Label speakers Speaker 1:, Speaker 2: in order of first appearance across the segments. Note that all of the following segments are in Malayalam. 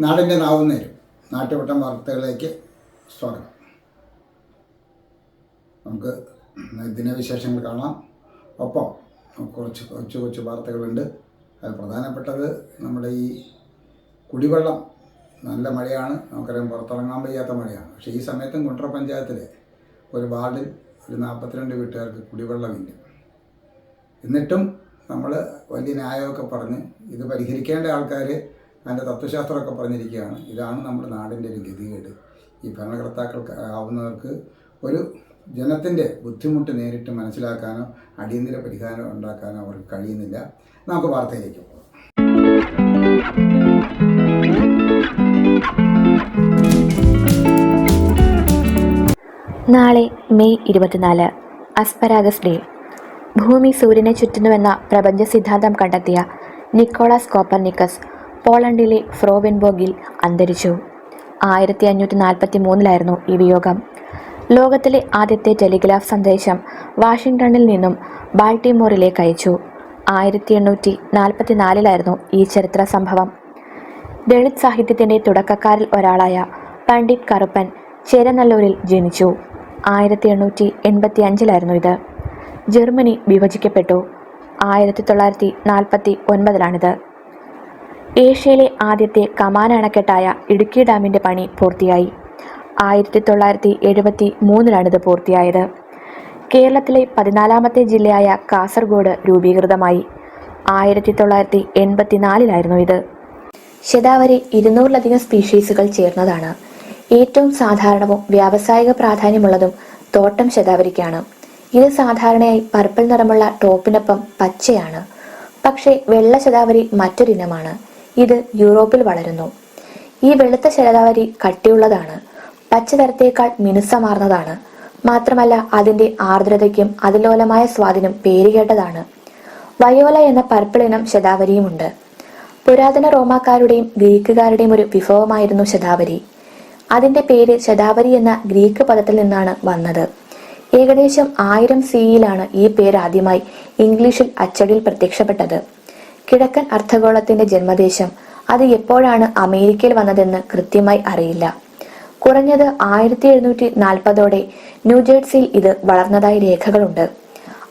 Speaker 1: നാടിന്റെ നാവുന്നേരും നാട്ടുവട്ടം വാർത്തകളിലേക്ക് സ്വാഗതം. നമുക്ക് ദിനവിശേഷങ്ങൾ കാണാം. ഒപ്പം കുറച്ച് കൊച്ചു കൊച്ചു വാർത്തകളുണ്ട്. അത് പ്രധാനപ്പെട്ടത് നമ്മുടെ ഈ കുടിവെള്ളം. നല്ല മഴയാണ്. നമുക്കറിയാം പുറത്തിറങ്ങാൻ വയ്യാത്ത മഴയാണ്. പക്ഷേ ഈ സമയത്തും കുണ്ട്ര പഞ്ചായത്തിലെ ഒരു വാർഡിൽ ഒരു നാൽപ്പത്തിരണ്ട് വീട്ടുകാർക്ക് കുടിവെള്ളമില്ല. എന്നിട്ടും നമ്മൾ വലിയ ന്യായമൊക്കെ പറഞ്ഞ് ഇത് പരിഹരിക്കേണ്ട ആൾക്കാർ അതിന്റെ തത്വശാസ്ത്രമൊക്കെ പറഞ്ഞിരിക്കുകയാണ്. ഇതാണ് നമ്മുടെ നാടിന്റെ ഒരു ഗതികേട്. ഈ ഭരണകർത്താക്കൾക്ക് ആവുന്നവർക്ക് ഒരു ജനത്തിന്റെ ബുദ്ധിമുട്ട് നേരിട്ട് മനസ്സിലാക്കാനോ അടിയന്തര പരിഹാരം ഉണ്ടാക്കാനോ അവർക്ക് കഴിയുന്നില്ല. നമുക്ക് വാർത്തയിലേക്ക് പോകാം.
Speaker 2: നാളെ മെയ് ഇരുപത്തിനാല് അസ്പരാഗസ് ഡേ. ഭൂമി സൂര്യനെ ചുറ്റുന്നുവെന്ന പ്രപഞ്ച സിദ്ധാന്തം കണ്ടെത്തിയ നിക്കോളാസ് കോപ്പർനിക്കസ് പോളണ്ടിലെ ഫ്രോവെൻബോഗിൽ അന്തരിച്ചു. ആയിരത്തി അഞ്ഞൂറ്റി നാൽപ്പത്തി മൂന്നിലായിരുന്നു ഈ വിയോഗം. ലോകത്തിലെ ആദ്യത്തെ ടെലിഗ്രാഫ് സന്ദേശം വാഷിംഗ്ടണിൽ നിന്നും ബാൾട്ടിമോറിലേക്ക് അയച്ചു. ആയിരത്തി എണ്ണൂറ്റി നാൽപ്പത്തി നാലിലായിരുന്നു ഈ ചരിത്ര സംഭവം. ദളിത് സാഹിത്യത്തിന്റെ തുടക്കക്കാരിൽ ഒരാളായ പണ്ഡിറ്റ് കറുപ്പൻ ചേരനല്ലൂരിൽ ജനിച്ചു. ആയിരത്തി എണ്ണൂറ്റി എൺപത്തി അഞ്ചിലായിരുന്നു ഇത്. ജർമ്മനി വിഭജിക്കപ്പെട്ടു. ആയിരത്തി തൊള്ളായിരത്തി നാൽപ്പത്തി ഒൻപതിലാണിത് ഏഷ്യയിലെ ആദ്യത്തെ കമാന അണക്കെട്ടായ ഇടുക്കി ഡാമിന്റെ പണി പൂർത്തിയായി. ആയിരത്തി തൊള്ളായിരത്തി എഴുപത്തി മൂന്നിലാണിത് പൂർത്തിയായത്. കേരളത്തിലെ പതിനാലാമത്തെ ജില്ലയായ കാസർഗോഡ് രൂപീകൃതമായി. ആയിരത്തി തൊള്ളായിരത്തി എൺപത്തിനാലിലായിരുന്നു ഇത്. ശതാവരി ഇരുന്നൂറിലധികം സ്പീഷീസുകൾ ചേർന്നതാണ്. ഏറ്റവും സാധാരണവും വ്യാവസായിക പ്രാധാന്യമുള്ളതും തോട്ടം ശതാവരിക്കാണ്. ഇത് സാധാരണയായി പർപ്പിൾ നിറമുള്ള ടോപ്പിനൊപ്പം പച്ചയാണ്. പക്ഷേ വെള്ള ശതാവരി മറ്റൊരിനമാണ്. ഇത് യൂറോപ്പിൽ വളരുന്നു. ഈ വെളുത്ത ശരതാവരി കട്ടിയുള്ളതാണ്. പച്ചതരത്തേക്കാൾ മിനുസമാർന്നതാണ്. മാത്രമല്ല അതിന്റെ ആർദ്രതയ്ക്കും അതിലോലമായ സ്വാധീനം പേരുകേട്ടതാണ് വയോല എന്ന പർപ്പിളിനം ശതാവരിയുമുണ്ട്. പുരാതന റോമാക്കാരുടെയും ഗ്രീക്കുകാരുടെയും ഒരു വിഭവമായിരുന്നു ശതാവരി. അതിന്റെ പേര് ശതാവരി എന്ന ഗ്രീക്ക് പദത്തിൽ നിന്നാണ് വന്നത്. ഏകദേശം ആയിരം സിയിലാണ് ഈ പേര് ആദ്യമായി ഇംഗ്ലീഷിൽ അച്ചടിയിൽ പ്രത്യക്ഷപ്പെട്ടത്. കിഴക്കൻ അർദ്ധഗോളത്തിന്റെ ജന്മദേശം. അത് എപ്പോഴാണ് അമേരിക്കയിൽ വന്നതെന്ന് കൃത്യമായി അറിയില്ല. കുറഞ്ഞത് ആയിരത്തി എഴുന്നൂറ്റി നാൽപ്പതോടെ ന്യൂജേഴ്സിയിൽ ഇത് വളർന്നതായി രേഖകളുണ്ട്.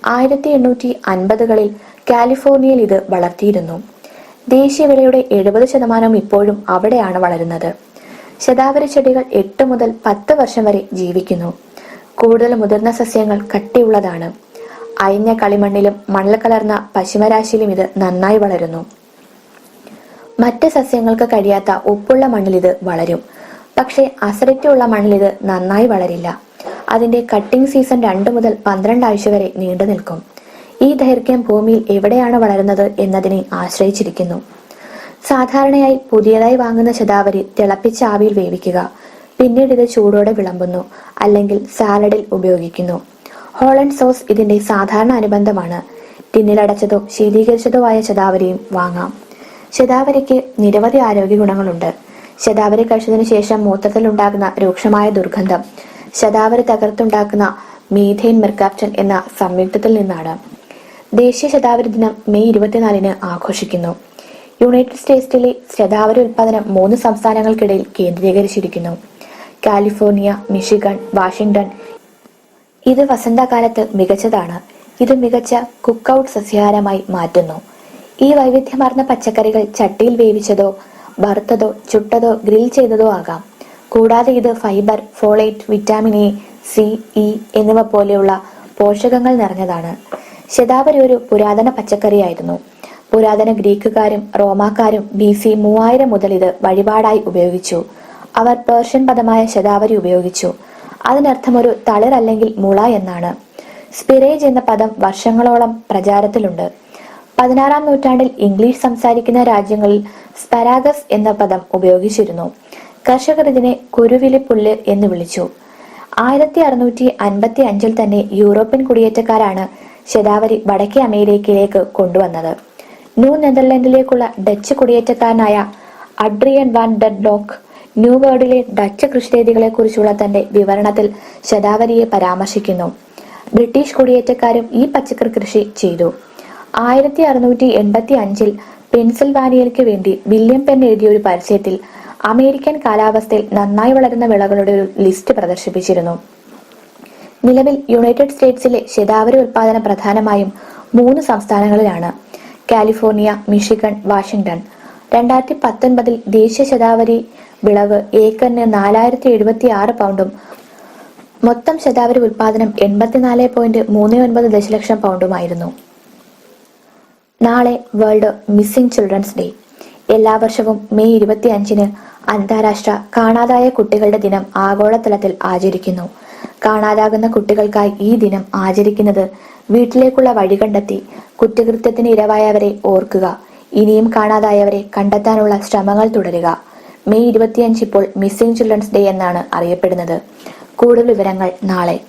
Speaker 2: ആയിരത്തി എണ്ണൂറ്റി അൻപതുകളിൽ കാലിഫോർണിയയിൽ ഇത് വളർത്തിയിരുന്നു. ദേശീയ വിളയുടെ എഴുപത് ശതമാനം ഇപ്പോഴും അവിടെയാണ് വളരുന്നത്. ശതാവരി ചെടികൾ എട്ട് മുതൽ പത്ത് വർഷം വരെ ജീവിക്കുന്നു. കൂടുതൽ മുതിർന്ന സസ്യങ്ങൾ കട്ടിയുള്ളതാണ്. അയഞ്ഞ കളിമണ്ണിലും മണൽ കലർന്ന പശുമരാശിയിലും ഇത് നന്നായി വളരുന്നു. മറ്റ് സസ്യങ്ങൾക്ക് കഴിയാത്ത ഉപ്പുള്ള മണ്ണിൽ ഇത് വളരും. പക്ഷേ അസറിറ്റുള്ള മണ്ണിൽ ഇത് നന്നായി വളരില്ല. അതിന്റെ കട്ടിംഗ് സീസൺ രണ്ട് മുതൽ പന്ത്രണ്ട് ആഴ്ച വരെ നീണ്ടു നിൽക്കും. ഈ ദൈർഘ്യം ഭൂമിയിൽ എവിടെയാണ് വളരുന്നത് എന്നതിനെ ആശ്രയിച്ചിരിക്കുന്നു. സാധാരണയായി പുതിയതായി വാങ്ങുന്ന ശതാവരി തിളപ്പിച്ച ആവിയിൽ വേവിക്കുക. പിന്നീട് ഇത് ചൂടോടെ വിളമ്പുന്നു അല്ലെങ്കിൽ സാലഡിൽ ഉപയോഗിക്കുന്നു. ഹോളണ്ട് സോസ് ഇതിന്റെ സാധാരണ അനുബന്ധമാണ്. ടിന്നിലടച്ചതോ ശീതീകരിച്ചതോ ആയ ശതാവരിയും വാങ്ങാം. ശതാവരിക്ക് നിരവധി ആരോഗ്യ ഗുണങ്ങളുണ്ട് ശതാവരി കഴിച്ചതിനു ശേഷം മൂത്രത്തിൽ ഉണ്ടാകുന്ന രൂക്ഷമായ ദുർഗന്ധം ശതാവരി തകർത്തുണ്ടാക്കുന്ന മീഥേൻ മെർക്കാപ്റ്റൻ എന്ന സംയുക്തത്തിൽ നിന്നാണ്. ദേശീയ ശതാവരി ദിനം മെയ് ഇരുപത്തിനാലിന് ആഘോഷിക്കുന്നു. യുണൈറ്റഡ് സ്റ്റേറ്റ്സിലെ ശതാവരി ഉൽപ്പാദനം മൂന്ന് സംസ്ഥാനങ്ങൾക്കിടയിൽ കേന്ദ്രീകരിച്ചിരിക്കുന്നു. കാലിഫോർണിയ മിഷിഗൺ വാഷിംഗ്ടൺ ഇത് വസന്തകാലത്ത് മികച്ചതാണ്. ഇത് മികച്ച കുക്ക് ഔട്ട് സസ്യാഹാരമായി മാറ്റുന്നു. ഈ വൈവിധ്യമാർന്ന പച്ചക്കറികൾ ചട്ടിയിൽ വേവിച്ചതോ വറുത്തതോ ചുട്ടതോ ഗ്രിൽ ചെയ്തതോ ആകാം. കൂടാതെ ഇത് fibre folate vitamin A C E എന്നിവ പോലെയുള്ള പോഷകങ്ങൾ നിറഞ്ഞതാണ്. ശതാവരി ഒരു പുരാതന പച്ചക്കറിയായിരുന്നു. പുരാതന ഗ്രീക്കുകാരും റോമാക്കാരും ബി സി മൂവായിരം മുതൽ ഇത് വഴിപാടായി ഉപയോഗിച്ചു. അവർ പേർഷ്യൻ പദമായ ശതാവരി ഉപയോഗിച്ചു. അതിനർത്ഥം ഒരു തളിർ അല്ലെങ്കിൽ മുള എന്നാണ്. സ്പിറേജ് എന്ന പദം വർഷങ്ങളോളം പ്രചാരത്തിലുണ്ട്. പതിനാറാം നൂറ്റാണ്ടിൽ ഇംഗ്ലീഷ് സംസാരിക്കുന്ന രാജ്യങ്ങളിൽ സ്പരാഗസ് എന്ന പദം ഉപയോഗിച്ചിരുന്നു. കർഷകർ ഇതിനെ കുരുവിലി പുല്ല് എന്ന് വിളിച്ചു. ആയിരത്തി അറുന്നൂറ്റി അൻപത്തി അഞ്ചിൽ തന്നെ യൂറോപ്യൻ കുടിയേറ്റക്കാരാണ് ശതാവരി വടക്കേ അമേരിക്കയിലേക്ക് കൊണ്ടുവന്നത്. ന്യൂ നെതർലൻഡിലേക്കുള്ള ഡച്ച് കുടിയേറ്റക്കാരനായ അഡ്രിയൻ വാൻ ഡെഡ്ലോക്ക് ന്യൂ വേർഡിലെ ഡച്ച് കൃഷിരീതികളെ കുറിച്ചുള്ള തന്റെ വിവരണത്തിൽ ശതാവരിയെ പരാമർശിക്കുന്നു. ബ്രിട്ടീഷ് കുടിയേറ്റക്കാരും ഈ പച്ചക്കറി കൃഷി ചെയ്തു. ആയിരത്തി അറുന്നൂറ്റി എൺപത്തി അഞ്ചിൽ പെൻസിൽവാനിയയ്ക്ക് വേണ്ടി വില്യം പെൻ എഴുതിയ ഒരു പരസ്യത്തിൽ അമേരിക്കൻ കാലാവസ്ഥയിൽ നന്നായി വളരുന്ന വിളകളുടെ ഒരു ലിസ്റ്റ് പ്രദർശിപ്പിച്ചിരുന്നു. നിലവിൽ യുണൈറ്റഡ് സ്റ്റേറ്റ്സിലെ ശതാവരി ഉൽപാദനം പ്രധാനമായും മൂന്ന് സംസ്ഥാനങ്ങളിലാണ്. California Michigan Washington. രണ്ടായിരത്തി പത്തൊൻപതിൽ ദേശീയ ശതാവരി വിളവ് ഏക്കറിന് നാലായിരത്തി എഴുപത്തി ആറ് പൗണ്ടും മൊത്തം ശതാവരി ഉൽപാദനം എൺപത്തിനാല് പോയിന്റ് മൂന്ന് ഒൻപത് ദശലക്ഷം പൗണ്ടുമായിരുന്നു. നാളെ വേൾഡ് മിസ്സിംഗ് ചിൽഡ്രൻസ് ഡേ. എല്ലാ വർഷവും മെയ് ഇരുപത്തി അഞ്ചിന് അന്താരാഷ്ട്ര കാണാതായ കുട്ടികളുടെ ദിനം ആഗോളതലത്തിൽ ആചരിക്കുന്നു. കാണാതാകുന്ന കുട്ടികൾക്കായി ഈ ദിനം ആചരിക്കുന്നത് വീട്ടിലേക്കുള്ള വഴി കണ്ടെത്തി കുറ്റകൃത്യത്തിന് ഇരവായവരെ ഓർക്കുക. ഇനിയും കാണാതായവരെ കണ്ടെത്താനുള്ള ശ്രമങ്ങൾ തുടരുക. മെയ് ഇരുപത്തിയഞ്ച് ഇപ്പോൾ മിസ്സിംഗ് ചിൽഡ്രൻസ് ഡേ എന്നാണ് അറിയപ്പെടുന്നത്. കൂടുതൽ വിവരങ്ങൾ നാളെ.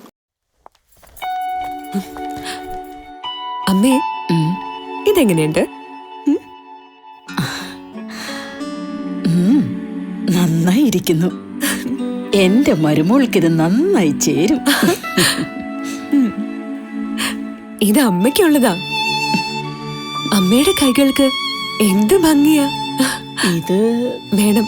Speaker 3: അമ്മേ ഇതെങ്ങനെയുണ്ട്?
Speaker 4: നന്നായി നന്നായിരിക്കുന്നു എന്റെ മരുമോൾക്ക് ഇത് നന്നായി ചേരും.
Speaker 3: ഇത് അമ്മയ്ക്കുള്ളതാ. അമ്മയുടെ കൈകൾക്ക് എന്ത് ഭംഗിയാ.
Speaker 4: ഇത്
Speaker 3: വേണം.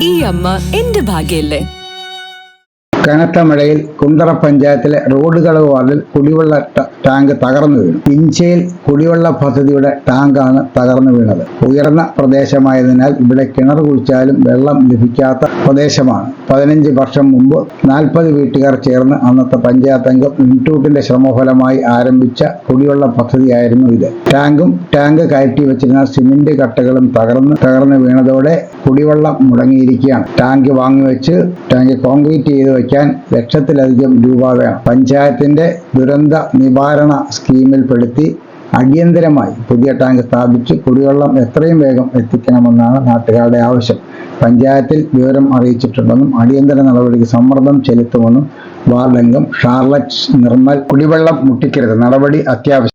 Speaker 3: ഈ അമ്മ എന്റെ ഭാഗ്യല്ലേ?
Speaker 1: കനത്ത മഴയിൽ കുണ്ടറ പഞ്ചായത്തിലെ റോഡുകൾ വാർഡിൽ കുടിവെള്ള ടാങ്ക് തകർന്നു വീണു. ഇഞ്ചയിൽ കുടിവെള്ള പദ്ധതിയുടെ ടാങ്കാണ് തകർന്നു വീണത്. ഉയർന്ന പ്രദേശമായതിനാൽ ഇവിടെ കിണർ കുഴിച്ചാലും വെള്ളം ലഭിക്കാത്ത പ്രദേശമാണ്. പതിനഞ്ച് വർഷം മുമ്പ് നാൽപ്പത് വീട്ടുകാർ ചേർന്ന് അന്നത്തെ പഞ്ചായത്ത് അംഗം ഇൻസ്റ്റിറ്റ്യൂട്ടിന്റെ ശ്രമഫലമായി ആരംഭിച്ച കുടിവെള്ള പദ്ധതിയായിരുന്നു ഇത്. ടാങ്കും ടാങ്ക് കയറ്റി വെച്ചിരുന്ന സിമന്റ് കട്ടകളും തകർന്ന് തകർന്നു വീണതോടെ കുടിവെള്ളം മുടങ്ങിയിരിക്കുകയാണ്. ടാങ്ക് വാങ്ങിവെച്ച് ടാങ്ക് കോൺക്രീറ്റ് ചെയ്ത് വയ്ക്കാൻ ലക്ഷത്തിലധികം രൂപ വേണം പഞ്ചായത്തിന്റെ ദുരന്ത നിവാരണ സ്കീമിൽപ്പെടുത്തി അടിയന്തരമായി പുതിയ ടാങ്ക് സ്ഥാപിച്ച് കുടിവെള്ളം എത്രയും വേഗം എത്തിക്കണമെന്നാണ് നാട്ടുകാരുടെ ആവശ്യം. പഞ്ചായത്തിൽ വിവരം അറിയിച്ചിട്ടുണ്ടെന്നും അടിയന്തര നടപടിക്ക് സമ്മർദ്ദം ചെലുത്തുമെന്നും വാർഡംഗം ഷാർലറ്റ് നിർമ്മൽ കുടിവെള്ളം മുട്ടിക്കരുത് നടപടി അത്യാവശ്യം.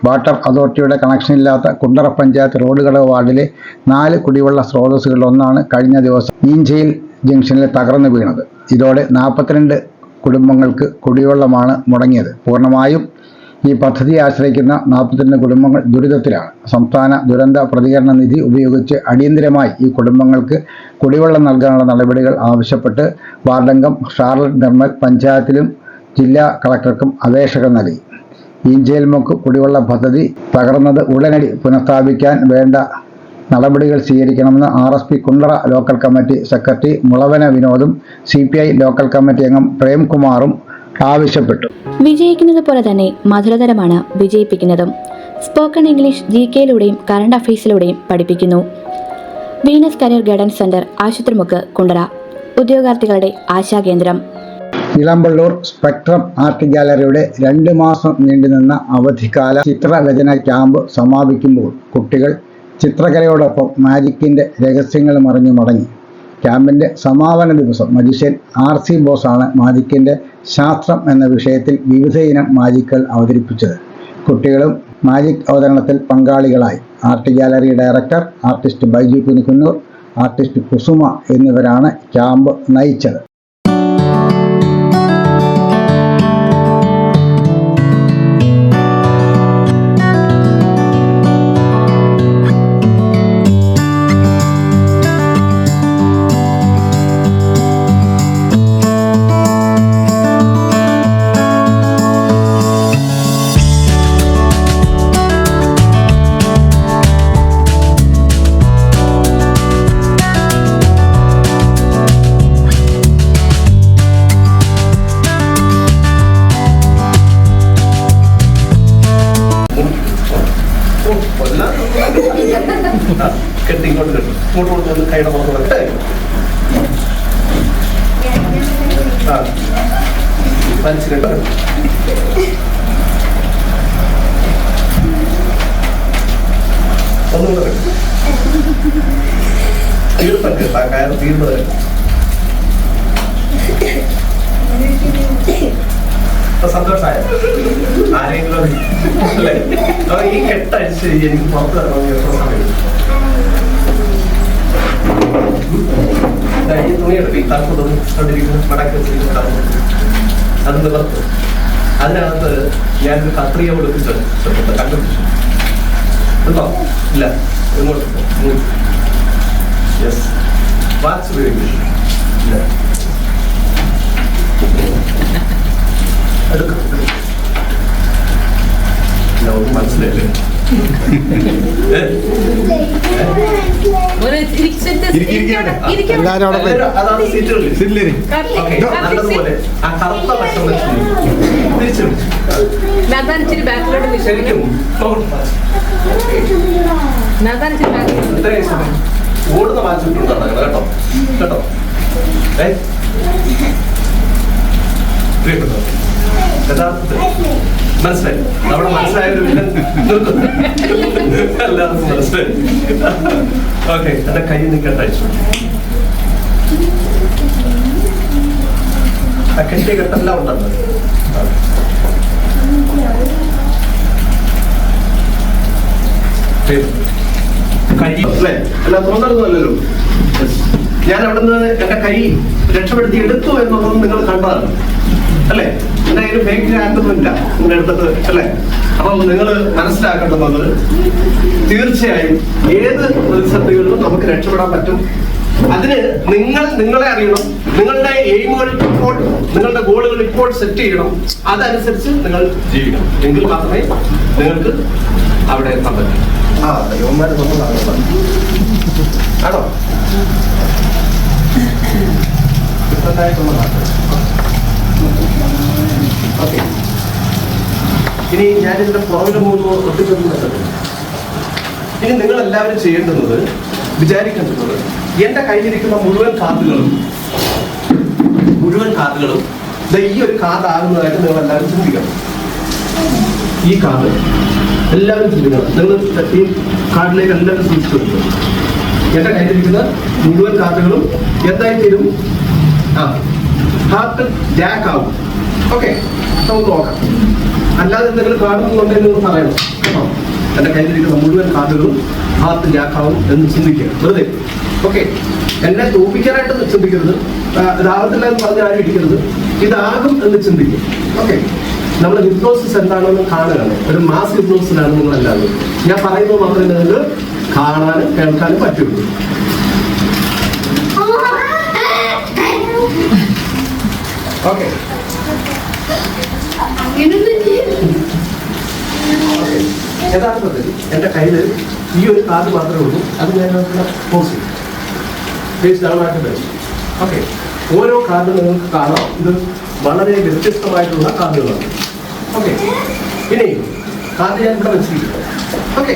Speaker 1: വാട്ടർ അതോറിറ്റിയുടെ കണക്ഷൻ ഇല്ലാത്ത കുണ്ടറ പഞ്ചായത്ത് റോഡുകട വാർഡിലെ നാല് കുടിവെള്ള സ്രോതസ്സുകളിൽ ഒന്നാണ് കഴിഞ്ഞ ദിവസം ഈഞ്ചയിൽ ജംഗ്ഷനിൽ തകർന്നു വീണത്. ഇതോടെ നാൽപ്പത്തിരണ്ട് കുടുംബങ്ങൾക്ക് കുടിവെള്ളമാണ് മുടങ്ങിയത്. പൂർണമായും ഈ പദ്ധതി ആശ്രയിക്കുന്ന നാൽപ്പത്തിരണ്ട് കുടുംബങ്ങൾ ദുരിതത്തിലാണ്. സംസ്ഥാന ദുരന്ത പ്രതികരണ നിധി ഉപയോഗിച്ച് അടിയന്തിരമായി ഈ കുടുംബങ്ങൾക്ക് കുടിവെള്ളം നൽകാനുള്ള നടപടികൾ ആവശ്യപ്പെട്ട് വാർഡംഗം ഷാർലറ്റ് നിർമ്മൽ പഞ്ചായത്തിലും ജില്ലാ കളക്ടർക്കും അപേക്ഷകൾ നൽകി. ഈഞ്ചേൽമുക്ക് കുടിവെള്ള പദ്ധതി തകർന്നത് ഉടനടി പുനഃസ്ഥാപിക്കാൻ വേണ്ട നടപടികൾ സ്വീകരിക്കണമെന്ന് R S P Kundara local committee secretary Mulavana വിനോദും C P I local committee അംഗം പ്രേംകുമാറും ആവശ്യപ്പെട്ടു.
Speaker 2: വിജയിക്കുന്നത് പോലെ തന്നെ മധുരതരമാണ് വിജയിപ്പിക്കുന്നതും. സ്പോക്കൺ ഇംഗ്ലീഷ് ജി കെയിലൂടെയും കറണ്ട് അഫയേഴ്സിലൂടെയും പഠിപ്പിക്കുന്നു. Venus career guidance centre Asupathrimukku Kundara. ഉദ്യോഗാർത്ഥികളുടെ ആശാകേന്ദ്രം
Speaker 1: ഇളമ്പള്ളൂർ സ്പെക്ട്രം ആർട്ട് ഗാലറിയുടെ രണ്ട് മാസം നീണ്ടുനിന്ന അവധിക്കാല ചിത്രരചന ക്യാമ്പ് സമാപിക്കുമ്പോൾ കുട്ടികൾ ചിത്രകലയോടൊപ്പം മാജിക്കിന്റെ രഹസ്യങ്ങൾ അറിഞ്ഞു മടങ്ങി. ക്യാമ്പിന്റെ സമാപന ദിവസം മജിഷ്യൻ ആർ സി ബോസാണ് മാജിക്കിന്റെ ശാസ്ത്രം എന്ന വിഷയത്തിൽ വിവിധ ഇനം മാജിക്കുകൾ അവതരിപ്പിച്ചത്. കുട്ടികളും മാജിക് അവതരണത്തിൽ പങ്കാളികളായി. Art gallery director artist Baiju Kunikkunnoor artist Kusuma എന്നിവരാണ് ക്യാമ്പ് നയിച്ചത്.
Speaker 5: മനസ്സിലുണ്ടാകും ഒന്നും പറയും തീർന്നൊക്കെ കയറ് തീർന്നു വരും സന്തോഷമായ ആരെങ്കിലും അല്ലേ? ഈ കെട്ടടിച്ച് എനിക്ക് പുറത്ത് ഇറങ്ങി സമയം ഈ തുണി എടുപ്പ് ഈ തറപ്പ് തുണി കണ്ടിരിക്കുന്നു. മടക്കി വെച്ചിരിക്കുന്നു അത് നിവർത്ത്. അതിനകത്ത് ഞാനൊരു കത്രിക കൊടുക്കുന്നുണ്ട് കണ്ടുപിടിച്ചു. ഇല്ല. ഇങ്ങോട്ട് യെസ് വാച്ച് ഉപയോഗിക്കും. ഇല്ല എടുക്കും ഇല്ല ഒന്നും മനസ്സിലായില്ലേ ഏ?
Speaker 1: എല്ലാവരും അവിടെ പോയി
Speaker 5: എല്ലാവരും അതാണ് സീറ്റുകളിൽ ഓക്കേ, നല്ലതുപോലെ ആ കറുത്ത വശം വെച്ച് തിരിച്ചു പിടിച്ചു ശരിക്കും ഓടുന്ന വാച്ചിട്ടുണ്ടാണ് കേട്ടോ? കേട്ടോ? ഏ? പ്രിയപ്പെട്ടവർ, യഥാർത്ഥത്തിൽ മനസ്സിലായി. നമ്മുടെ മനസ്സിലായൊരു വില്ലൻ എല്ലാവർക്കും മനസ്സിലായി. ഓക്കെ എന്റെ കയ്യിൽ നിൽക്കട്ടെ ആ കെട്ടിയ ഉണ്ടല്ലോ. കൈ. ഞാൻ അവിടുന്ന് എന്റെ കൈ രക്ഷപ്പെടുത്തി എടുത്തു എന്നുള്ളത് നിങ്ങൾ കണ്ടതാണ് അല്ലേ? കയ്യിൽ ഫേക്ക് ഹാൻഡൊന്നുമില്ല നിങ്ങളുടെ അടുത്തത് അല്ലേ? അപ്പൊ നിങ്ങൾ മനസ്സിലാക്കേണ്ടത് തീർച്ചയായും ഏത് പ്രതിസന്ധികളിലും നമുക്ക് രക്ഷപ്പെടാൻ പറ്റും. അതിന് നിങ്ങൾ നിങ്ങളെ അറിയണം. നിങ്ങളുടെ എയിമുകൾ ഇപ്പോൾ നിങ്ങളുടെ ഗോളുകൾ ഇപ്പോൾ സെറ്റ് ചെയ്യണം. അതനുസരിച്ച് നിങ്ങൾ ജീവിക്കണം. എങ്കിൽ മാത്രമേ നിങ്ങൾക്ക് അവിടെ എത്താൻ പറ്റൂ. ആ യുവന്മാരെ നമ്മൾ ആണോ ഡിഫറെന്റായിട്ടുള്ളതാണ് ഓക്കെ ഞാനിതിന്റെ പുറകിൽ പോകുമ്പോൾ ഒട്ടിച്ചൊന്നും ഇനി നിങ്ങൾ എല്ലാവരും ചെയ്യേണ്ടുന്നത് വിചാരിക്കേണ്ടുന്നത് എന്റെ കയ്യിലിരിക്കുന്ന മുഴുവൻ കാർഡുകളും മുഴുവൻ കാർഡുകളും ഈ ഒരു കാർഡ് ആകുന്നതായിട്ട് നിങ്ങൾ എല്ലാവരും ചിന്തിക്കണം. ഈ കാർഡ് എല്ലാവരും ചിന്തിക്കണം. നിങ്ങൾ ഈ കാർഡിലേക്ക് എല്ലാവരും സൂക്ഷിച്ചു എന്റെ കയ്യിലിരിക്കുന്ന മുഴുവൻ കാർഡുകളും എന്തായി തീരും ആ ഹാർട്ട് ജാക്ക് ആവും ഓക്കെ നമുക്ക് നോക്കാം. അല്ലാതെ എന്തെങ്കിലും കാണുന്നുണ്ടെങ്കിൽ എന്ന് പറയണം. കേട്ടോ? എന്റെ കയ്യിലിരിക്കുന്ന മുഴുവൻ കാർഡുകളും ഭാഗത്ത് ജാക്കാവും എന്ന് ചിന്തിക്കുക. വെറുതെ. ഓക്കെ. എന്നെ തോപ്പിക്കാനായിട്ട് ചിന്തിക്കരുത്. ഇതാകത്തില്ല എന്ന് പറഞ്ഞ് ആരും ഇരിക്കരുത്. ഇതാകും എന്ന് ചിന്തിക്കും ഓക്കെ. നമ്മൾ ഹിപ്നോസിസ് എന്താണെന്ന് കാണുകയാണ്. ഒരു മാസ് ഹിപ്നോസിലാണ് നിങ്ങൾ എല്ലാവരും. ഞാൻ പറയുന്നത് മാത്രമേ നിങ്ങൾക്ക് കാണാനും കേൾക്കാനും പറ്റുള്ളൂ. ഓക്കെ. യഥാർത്ഥത്തിൽ എന്റെ കയ്യിൽ ഈ ഒരു കാർഡ് മാത്രമേ ഉള്ളൂ. അത് ഞാൻ പോസ് ചെയ്യും. പേജ് ഡൗൺ ഓക്കെ ഓരോ കാർഡ് നിങ്ങൾക്ക് കാണാം. ഇത് വളരെ വ്യത്യസ്തമായിട്ടുള്ള കാർഡുകളാണ്. ഓക്കെ ഇനി കാർഡ് ഞാൻ ഇവിടെ വെച്ചിരിക്കുന്നു. ഓക്കെ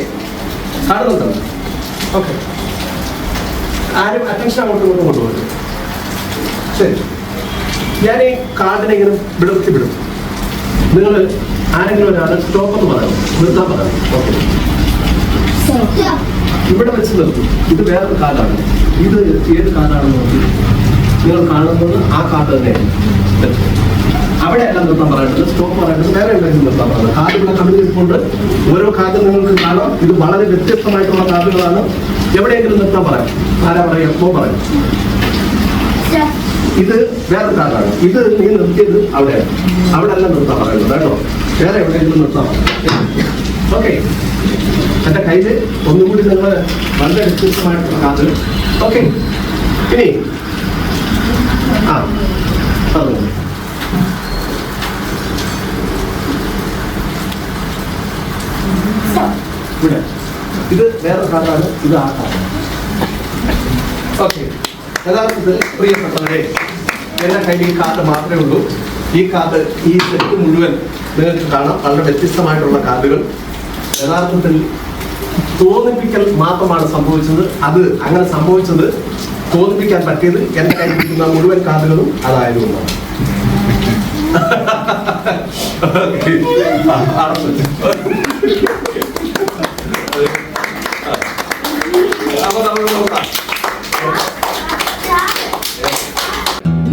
Speaker 5: കാണുന്നുണ്ടോ ഓക്കെ ആരും അറ്റൻഷൻ അങ്ങോട്ടും ഇങ്ങോട്ടും കൊണ്ടുപോകും ശരി. ഞാൻ ഈ കാർഡിനെ ഇങ്ങനെ വിടർത്തി വിടും. നിങ്ങൾ ആരെങ്കിലും ഒരാൾ സ്റ്റോപ്പ് എന്ന് പറയാം നിർത്താൻ പറയാം ഓക്കെ ഇവിടെ വെച്ച് നിർത്തും. ഇത് വേറൊരു കാലാണ്. ഇത് ഏത് കാർഡാണെന്ന് നോക്കി. നിങ്ങൾ കാണുന്നത് ആ കാർഡ് തന്നെയാണ്. അവിടെ അല്ല നിർത്താൻ പറയുന്നത് സ്റ്റോപ്പ് പറയുന്നത് വേറെ എന്തെങ്കിലും നിർത്താൻ പറയുന്നത് കാർഡ് ഇവിടെ കണ്ടുപിടിച്ചുകൊണ്ട് ഓരോ കാർഡ് നിങ്ങൾക്ക് കാണാം. ഇത് വളരെ വ്യത്യസ്തമായിട്ടുള്ള കാർഡുകളാണ്. എവിടെയെങ്കിലും നിർത്താൻ പറയാം ആരാ പറയാം എപ്പോ പറയാം ഇത് വേറെ കാലാണ് ഇത് നീ നിർത്തിയത് അവിടെയാണ്. അവിടെ അല്ല നിർത്താൻ പറയുന്നത് കേട്ടോ. വേറെ എവിടെയെങ്കിലും നിർത്താൻ ഓക്കെ. എന്റെ കയ്യിൽ ഒന്നുകൂടി നിങ്ങൾ വളരെ വ്യത്യസ്തമായിട്ടുള്ള കാതൽ ഓക്കെ. ഇനി ആ പറഞ്ഞു. ഇവിടെ. ഇത് വേറെ കാലാണ് ഇത് ആ കാലാണ് ഓക്കെ. യഥാർത്ഥത്തിൽ പ്രിയപ്പെട്ടവരെ. എന്റെ കയ്യിൽ ഈ കാർഡ് മാത്രമേ ഉള്ളൂ. ഈ കാർഡ് ഈ സെറ്റ് മുഴുവൻ നിങ്ങൾക്ക് കാണാം. വളരെ വ്യത്യസ്തമായിട്ടുള്ള കാർഡുകൾ. യഥാർത്ഥത്തിൽ തോന്നിപ്പിക്കൽ മാത്രമാണ് സംഭവിച്ചത്. അത് അങ്ങനെ സംഭവിച്ചത് തോന്നിപ്പിക്കാൻ പറ്റിയത് എന്റെ കയ്യിലിരിക്കുന്ന മുഴുവൻ കാർഡുകളും അതായതുകൊണ്ടാണ്. അപ്പൊ നമ്മൾ നോക്കാം.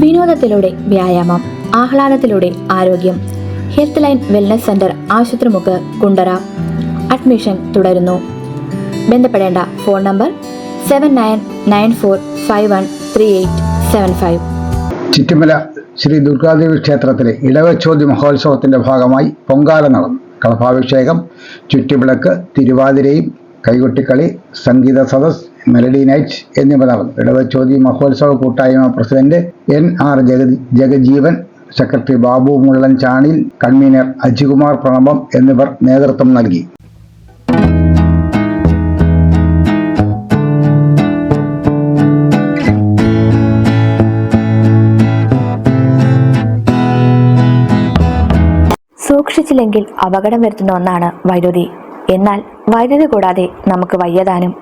Speaker 2: വിനോദത്തിലൂടെ വ്യായാമം ആഹ്ലാദത്തിലൂടെ ആരോഗ്യം. Health line wellness centre Ashupathrimukku Kundara. Admission തുടരുന്നു. ബന്ധപ്പെടേണ്ട phone number seven nine nine four five one three eight seven five
Speaker 1: Chuttumala Sree Durgadevi ക്ഷേത്രത്തിലെ ഇടവച്ചോതി മഹോത്സവത്തിന്റെ ഭാഗമായി പൊങ്കാല നടന്നു. കളഭാഭിഷേകം ചുറ്റുവിളക്ക് തിരുവാതിരയും കൈകൊട്ടിക്കളി സംഗീത സദസ് മെലഡി നൈറ്റ് എന്നിവ നടന്നു ഇടവച്ചോതി മഹോത്സവ കൂട്ടായ്മ president N. R. Jagathi Jagajeevan secretary Babu Mullan Chanil convener Ajikumar പ്രണബം എന്നിവർ നേതൃത്വം നൽകി.
Speaker 2: സൂക്ഷിച്ചില്ലെങ്കിൽ അപകടം വരുത്തുന്ന ഒന്നാണ് വൈദ്യുതി. എന്നാൽ വൈദ്യുതി കൂടാതെ നമുക്ക് വയ്യതാനും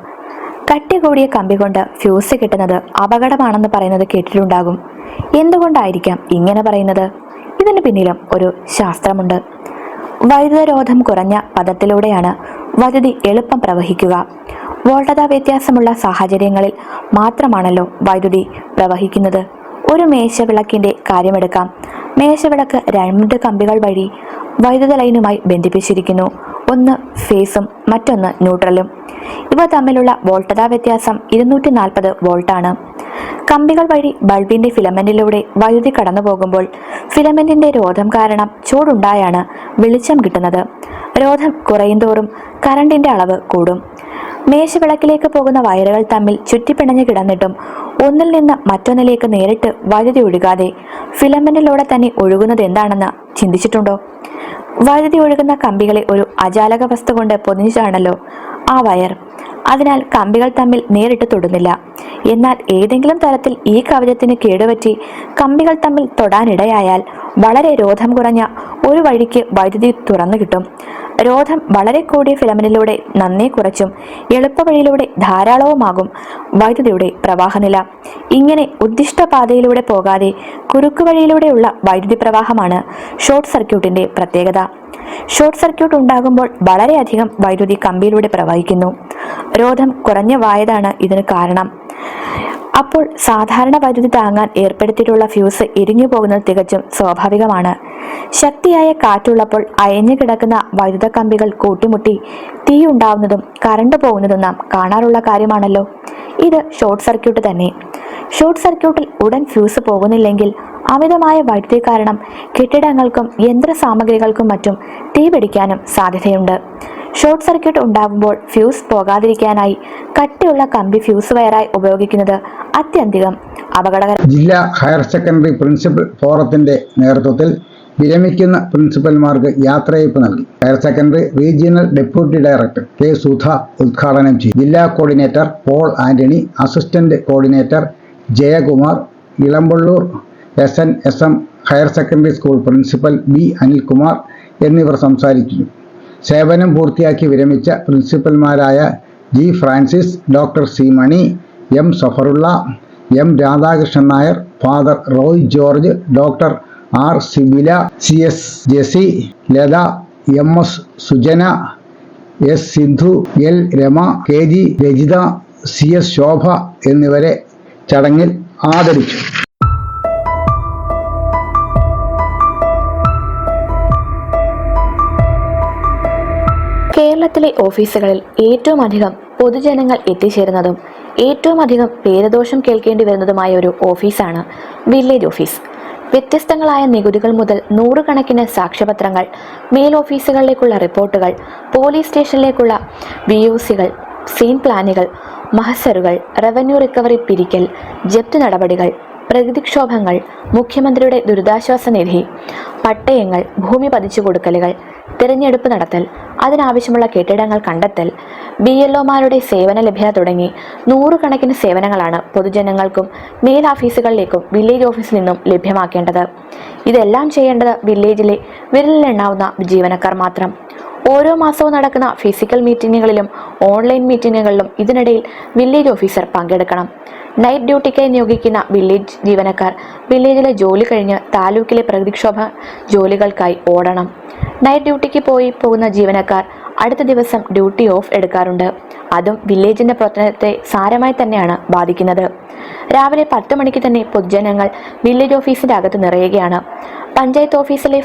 Speaker 2: കട്ടി കൂടിയ കമ്പി കൊണ്ട് ഫ്യൂസ് കിട്ടുന്നത് അപകടമാണെന്ന് പറയുന്നത് കേട്ടിട്ടുണ്ടാകും. എന്തുകൊണ്ടായിരിക്കാം ഇങ്ങനെ പറയുന്നത്? ഇതിന് പിന്നിലും ഒരു ശാസ്ത്രമുണ്ട്. വൈദ്യുതരോധം കുറഞ്ഞ പദത്തിലൂടെയാണ് വൈദ്യുതി എളുപ്പം പ്രവഹിക്കുക. വോൾട്ടത വ്യത്യാസമുള്ള സാഹചര്യങ്ങളിൽ മാത്രമാണല്ലോ വൈദ്യുതി പ്രവഹിക്കുന്നത്. ഒരു മേശവിളക്കിന്റെ കാര്യമെടുക്കാം. മേശവിളക്ക് രണ്ട് കമ്പികൾ വഴി വൈദ്യുത ലൈനുമായി ബന്ധിപ്പിച്ചിരിക്കുന്നു. ഒന്ന് ഫേസും മറ്റൊന്ന് ന്യൂട്രലും. ഇവ തമ്മിലുള്ള വോൾട്ടത വ്യത്യാസം ഇരുന്നൂറ്റി നാൽപ്പത് വോൾട്ടാണ്. കമ്പികൾ വഴി ബൾബിന്റെ ഫിലമെന്റിലൂടെ വൈദ്യുതി കടന്നു പോകുമ്പോൾ ഫിലമെന്റിന്റെ രോധം കാരണം ചൂടുണ്ടായാണ് വെളിച്ചം കിട്ടുന്നത്. രോധം കുറയുന്തോറും കറണ്ടിന്റെ അളവ് കൂടും. മേശവിളക്കിലേക്ക് പോകുന്ന വയറുകൾ തമ്മിൽ ചുറ്റിപ്പിണഞ്ഞു കിടന്നിട്ടും ഒന്നിൽ നിന്ന് മറ്റൊന്നിലേക്ക് നേരിട്ട് വൈദ്യുതി ഒഴുകാതെ ഫിലമെന്റിലൂടെ തന്നെ ഒഴുകുന്നത് എന്താണെന്ന് ചിന്തിച്ചിട്ടുണ്ടോ? വൈദ്യുതി ഒഴുകുന്ന കമ്പികളെ ഒരു അജാലക വസ്തു കൊണ്ട് പൊതിഞ്ഞാണല്ലോ ആ വയർ. അതിനാൽ കമ്പികൾ തമ്മിൽ നേരിട്ട് തൊടുന്നില്ല. എന്നാൽ ഏതെങ്കിലും തരത്തിൽ ഈ കവചത്തിന് കേടുപറ്റി കമ്പികൾ തമ്മിൽ തൊടാനിടയായാൽ വളരെ രോധം കുറഞ്ഞ ഒരു വഴിക്ക് വൈദ്യുതി തുറന്നു കിട്ടും. രോധം വളരെ കൂടിയ ഫിലമിനിലൂടെ നന്നേ കുറച്ചും എളുപ്പവഴിയിലൂടെ ധാരാളവുമാകും വൈദ്യുതിയുടെ പ്രവാഹനില. ഇങ്ങനെ ഉദ്ദിഷ്ട പാതയിലൂടെ പോകാതെ കുറുക്കു വഴിയിലൂടെയുള്ള വൈദ്യുതി പ്രവാഹമാണ് ഷോർട്ട് സർക്യൂട്ടിന്റെ പ്രത്യേകത. ഷോർട്ട് സർക്യൂട്ട് ഉണ്ടാകുമ്പോൾ വളരെയധികം വൈദ്യുതി കമ്പിയിലൂടെ പ്രവഹിക്കുന്നു. രോധം കുറഞ്ഞ വായതാണ് ഇതിന് കാരണം. അപ്പോൾ സാധാരണ വൈദ്യുതി താങ്ങാൻ ഏർപ്പെടുത്തിയിട്ടുള്ള ഫ്യൂസ് എരിഞ്ഞു പോകുന്നത് തികച്ചും സ്വാഭാവികമാണ്. ശക്തിയായ കാറ്റുള്ളപ്പോൾ അയഞ്ഞു കിടക്കുന്ന വൈദ്യുത കമ്പികൾ കൂട്ടിമുട്ടി തീ ഉണ്ടാവുന്നതും കറണ്ട് പോകുന്നതും നാം കാണാറുള്ള കാര്യമാണല്ലോ. ഇത് ഷോർട്ട് സർക്യൂട്ട് തന്നെ. ഷോർട്ട് സർക്യൂട്ടിൽ ഉടൻ ഫ്യൂസ് പോകുന്നില്ലെങ്കിൽ അമിതമായ വൈദ്യുതി കാരണം കെട്ടിടങ്ങൾക്കും യന്ത്ര സാമഗ്രികൾക്കും മറ്റും തീ പിടിക്കാനും സാധ്യതയുണ്ട്. ഷോർട്ട് സർക്യൂട്ട് ഉണ്ടാകുമ്പോൾ ഫ്യൂസ് പോകാതിരിക്കാനായി കട്ടിയുള്ള കമ്പി ഫ്യൂസ് വയറായി ഉപയോഗിക്കുന്നത് അത്യന്തികം അപകടകരം
Speaker 1: ജില്ലാ ഹയർ സെക്കൻഡറി പ്രിൻസിപ്പൽ ഫോറത്തിന്റെ നേതൃത്വത്തിൽ വിരമിക്കുന്ന പ്രിൻസിപ്പൽമാർക്ക് യാത്രയയപ്പ് നൽകി. Higher secondary regional deputy director K Sudha ഉദ്ഘാടനം ചെയ്തു. ജില്ലാ coordinator Paul Antony assistant coordinator Jayakumar Elampalloor S N S M higher secondary school principal B Anilkumar എന്നിവർ സംസാരിച്ചു സേവനം പൂർത്തിയാക്കി വിരമിച്ച പ്രിൻസിപ്പൽമാരായ G Francis doctor C Mani M Zafarulla M Radhakrishnan Nair father Roy George doctor R Sibila C S Jessy Latha M S Sujana S Sindhu L Rama K G Rajitha C S Shobha എന്നിവരെ ചടങ്ങിൽ ആദരിച്ചു.
Speaker 2: കേരളത്തിലെ ഓഫീസുകളിൽ ഏറ്റവും അധികം പൊതുജനങ്ങൾ എത്തിച്ചേരുന്നതും ഏറ്റവും അധികം പേരദോഷം കേൾക്കേണ്ടി വരുന്നതുമായ ഒരു ഓഫീസാണ് വില്ലേജ് ഓഫീസ്. വ്യത്യസ്തങ്ങളായ നികുതികൾ മുതൽ നൂറുകണക്കിന് സാക്ഷ്യപത്രങ്ങൾ മേൽ ഓഫീസുകളിലേക്കുള്ള റിപ്പോർട്ടുകൾ പോലീസ് സ്റ്റേഷനിലേക്കുള്ള വി ഒ സികൾ സീൻ പ്ലാനുകൾ മഹസറുകൾ റവന്യൂ റിക്കവറി പിരിക്കൽ ജപ്തി നടപടികൾ പ്രകൃതിക്ഷോഭങ്ങൾ മുഖ്യമന്ത്രിയുടെ ദുരിതാശ്വാസ നിധി പട്ടയങ്ങൾ ഭൂമി പതിച്ചു കൊടുക്കലുകൾ തിരഞ്ഞെടുപ്പ് നടത്തൽ അതിനാവശ്യമുള്ള കെട്ടിടങ്ങൾ കണ്ടെത്തൽ ബി എൽ ഒമാരുടെ സേവന ലഭ്യത തുടങ്ങി നൂറുകണക്കിന് സേവനങ്ങളാണ് പൊതുജനങ്ങൾക്കും മേൽ ഓഫീസുകളിലേക്കും വില്ലേജ് ഓഫീസിൽ നിന്നും ലഭ്യമാക്കേണ്ടത്. ഇതെല്ലാം ചെയ്യേണ്ടത് വില്ലേജിലെ വിരലിലെണ്ണാവുന്ന ജീവനക്കാർ മാത്രം. ഓരോ മാസവും നടക്കുന്ന ഫിസിക്കൽ മീറ്റിങ്ങുകളിലും ഓൺലൈൻ മീറ്റിങ്ങുകളിലും ഇതിനിടയിൽ വില്ലേജ് ഓഫീസർ പങ്കെടുക്കണം. നൈറ്റ് ഡ്യൂട്ടിക്കായി നിയോഗിക്കുന്ന വില്ലേജ് ജീവനക്കാർ വില്ലേജിലെ ജോലി കഴിഞ്ഞ് താലൂക്കിലെ പ്രകൃതിക്ഷോഭ ജോലികൾക്കായി ഓടണം. നൈറ്റ് ഡ്യൂട്ടിക്ക് പോയി പോകുന്ന ജീവനക്കാർ അടുത്ത ദിവസം ഡ്യൂട്ടി ഓഫ് എടുക്കാറുണ്ട്. അതും വില്ലേജിന്റെ പ്രവർത്തനത്തെ സാരമായി തന്നെയാണ് ബാധിക്കുന്നത്. രാവിലെ പത്ത് മണിക്ക് തന്നെ പൊതുജനങ്ങൾ വില്ലേജ് ഓഫീസിന്റെ അകത്ത് നിറയുകയാണ്. പഞ്ചായത്ത് ഓഫീസിലെ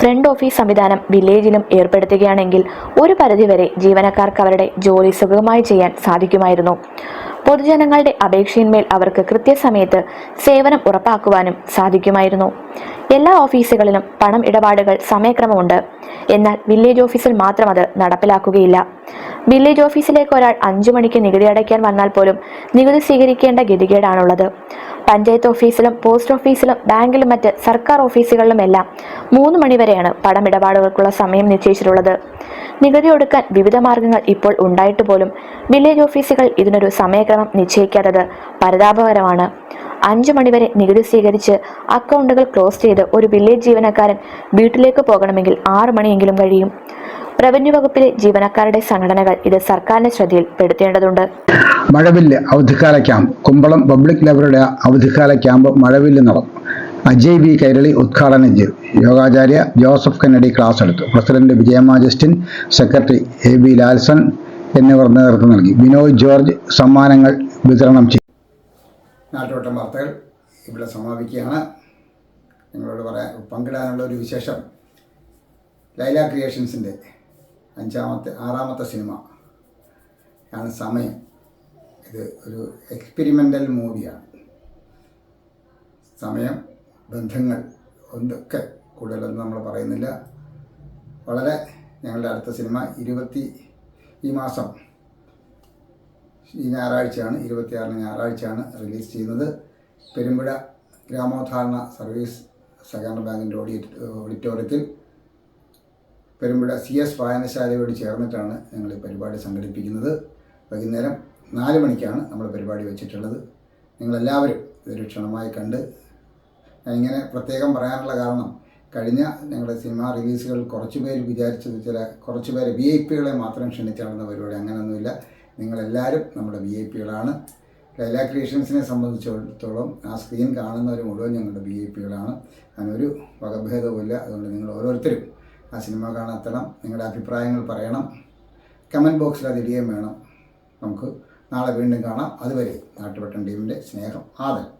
Speaker 2: ഫ്രണ്ട് ഓഫീസ് സംവിധാനം വില്ലേജിലും ഏർപ്പെടുത്തുകയാണെങ്കിൽ ഒരു പരിധിവരെ ജീവനക്കാർക്ക് അവരുടെ ജോലി സുഗമമായി ചെയ്യാൻ സാധിക്കുമായിരുന്നു. പൊതുജനങ്ങളുടെ അപേക്ഷയിന്മേൽ അവർക്ക് കൃത്യസമയത്ത് സേവനം ഉറപ്പാക്കുവാനും സാധിക്കുമായിരുന്നു. എല്ലാ ഓഫീസുകളിലും പണം ഇടപാടുകൾ സമയക്രമമുണ്ട്. എന്നാൽ വില്ലേജ് ഓഫീസിൽ മാത്രം അത് നടപ്പിലാക്കുകയില്ല. വില്ലേജ് ഓഫീസിലേക്ക് ഒരാൾ അഞ്ചു മണിക്ക് നികുതി അടയ്ക്കാൻ വന്നാൽ പോലും നികുതി സ്വീകരിക്കേണ്ട ഗതികേടാണുള്ളത്. പഞ്ചായത്ത് ഓഫീസിലും പോസ്റ്റ് ഓഫീസിലും ബാങ്കിലും മറ്റ് സർക്കാർ ഓഫീസുകളിലുമെല്ലാം മൂന്ന് മണിവരെയാണ് പണമിടപാടുകൾക്കുള്ള സമയം നിശ്ചയിച്ചിട്ടുള്ളത്. നികുതി ഒടുക്കാൻ വിവിധ മാർഗങ്ങൾ ഇപ്പോൾ ഉണ്ടായിട്ട് പോലും വില്ലേജ് ഓഫീസുകൾ ഇതിനൊരു സമയക്രമം നിശ്ചയിക്കാത്തത് പരിതാപകരമാണ്. അഞ്ചു മണിവരെ നികുതി സ്വീകരിച്ച് അക്കൗണ്ടുകൾ ക്ലോസ് ചെയ്ത് ഒരു വില്ലേജ് ജീവനക്കാരൻ വീട്ടിലേക്ക് പോകണമെങ്കിൽ ആറു മണിയെങ്കിലും കഴിയും. റവന്യൂ വകുപ്പിലെ ജീവനക്കാരുടെ സംഘടനകൾ ഇത് സർക്കാരിന്റെ ശ്രദ്ധയിൽ പെടുത്തേണ്ടതുണ്ട്.
Speaker 1: മഴവില്ല് അവധിക്കാല ക്യാമ്പ്. കുമ്പളം പബ്ലിക് ലൈബ്രറിയുടെ അവധിക്കാല ക്യാമ്പ് മഴവില്ല് നടന്നു അജയ് വി കൈരളി ഉദ്ഘാടനം ചെയ്തു യോഗാചാര്യ ജോസഫ് കെന്നഡി ക്ലാസ് എടുത്തു. President Vijayamma Justin secretary A B Lalson എന്നിവർ നേതൃത്വം നൽകി. ബിനോയ് ജോർജ് സമ്മാനങ്ങൾ വിതരണം ചെയ്തു. നാട്ടോട്ടം വാർത്തകൾ ഇവിടെ സമാപിക്കുകയാണ്. നിങ്ങളോട് പറയാൻ പങ്കിടാനുള്ള ഒരു വിശേഷം. ലൈല ക്രിയേഷൻസിന്റെ അഞ്ചാമത്തെ ആറാമത്തെ സിനിമ. ആണ് സമയം. ഇത് ഒരു എക്സ്പെരിമെന്റൽ മൂവിയാണ് സമയം ബന്ധങ്ങൾ ഒന്നൊക്കെ കൂടുതലൊന്നും നമ്മൾ പറയുന്നില്ല. വളരെ ഞങ്ങളുടെ അടുത്ത സിനിമ ഇരുപത്തി ഈ മാസം ഈ ഞായറാഴ്ചയാണ് ഇരുപത്തിയാറിന് ഞായറാഴ്ചയാണ് റിലീസ് ചെയ്യുന്നത്. പെരുമ്പുഴ ഗ്രാമോദ്ധാരണ സർവീസ് സഹകരണ ബാങ്കിന്റെ ഓഡി ഓഡിറ്റോറിയത്തിൽ പെരുമ്പുഴ സി എസ് വായനശാലയോട് ചേർന്നിട്ടാണ് ഞങ്ങൾ ഈ പരിപാടി സംഘടിപ്പിക്കുന്നത്. വൈകുന്നേരം നാല് മണിക്കാണ് നമ്മൾ പരിപാടി വെച്ചിട്ടുള്ളത്. നിങ്ങളെല്ലാവരും ഇതൊരു ക്ഷണമായി കണ്ട് ഇങ്ങനെ പ്രത്യേകം പറയാനുള്ള കാരണം കഴിഞ്ഞ ഞങ്ങളുടെ സിനിമാ റിലീസുകൾ കുറച്ച് പേര് വിചാരിച്ചത് ചില കുറച്ച് പേരെ വി ഐ പികളെ മാത്രം ക്ഷണിച്ചാണെന്ന പരിപാടി അങ്ങനെയൊന്നുമില്ല. നിങ്ങളെല്ലാവരും നമ്മുടെ വി ഐ പികളാണ് ലൈല ക്രിയേഷൻസിനെ സംബന്ധിച്ചിടത്തോളം ആ സ്ക്രീൻ കാണുന്നവർ മുഴുവൻ ഞങ്ങളുടെ വി ഐ പികളാണ് അതിനൊരു വകഭേദവുമില്ല. അതുകൊണ്ട് നിങ്ങൾ ഓരോരുത്തരും ആ സിനിമ കാണാത്തണം നിങ്ങളുടെ അഭിപ്രായങ്ങൾ പറയണം. കമന്റ് ബോക്സിൽ അത് ഇടുകയും വേണം. നമുക്ക് നാളെ വീണ്ടും കാണാം. അതുവരെ നാട്ടുപെട്ടൻ ടീമിന്റെ സ്നേഹം ആദരം.